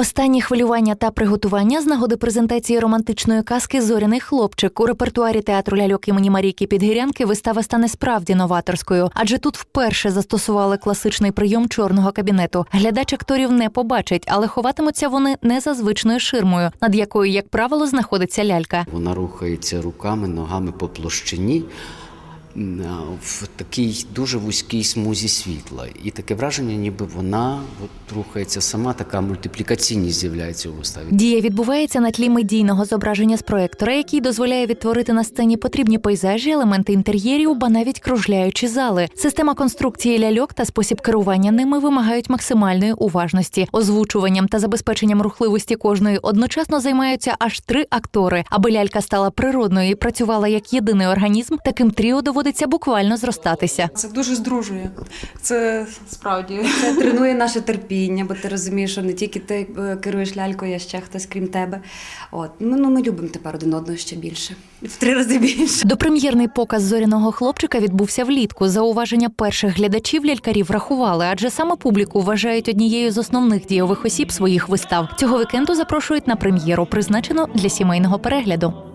Останні хвилювання та приготування з нагоди презентації романтичної казки Зоряний хлопчик у репертуарі театру ляльок імені Марійки Підгірянки вистава стане справді новаторською, адже тут вперше застосували класичний прийом чорного кабінету. Глядач акторів не побачить, але ховатимуться вони не за звичною ширмою, над якою, як правило, знаходиться лялька. Вона рухається руками, ногами по площині в такій дуже вузькій смузі світла. І таке враження, ніби вона от, рухається сама, така мультиплікаційність з'являється у виставі. Дія відбувається на тлі медійного зображення з проектора, який дозволяє відтворити на сцені потрібні пейзажі, елементи інтер'єрів, ба навіть кружляючі зали. Система конструкції ляльок та спосіб керування ними вимагають максимальної уважності. Озвучуванням та забезпеченням рухливості кожної одночасно займаються аж три актори. Аби лялька стала природною і працювала як єдиний організм, таким тріо доводиться буквально зростатися. Це дуже здружує. Це справді. Це тренує наше терпіння, бо ти розумієш, що не тільки ти е, керуєш лялькою, а ще хтось крім тебе. От ну, ну ми любимо тепер один одного ще більше, в три рази більше. Допрем'єрний показ зоряного хлопчика відбувся влітку. Зауваження перших глядачів лялькарів врахували, адже саме публіку вважають однією з основних дійових осіб своїх вистав. Цього вікенду запрошують на прем'єру, призначену для сімейного перегляду.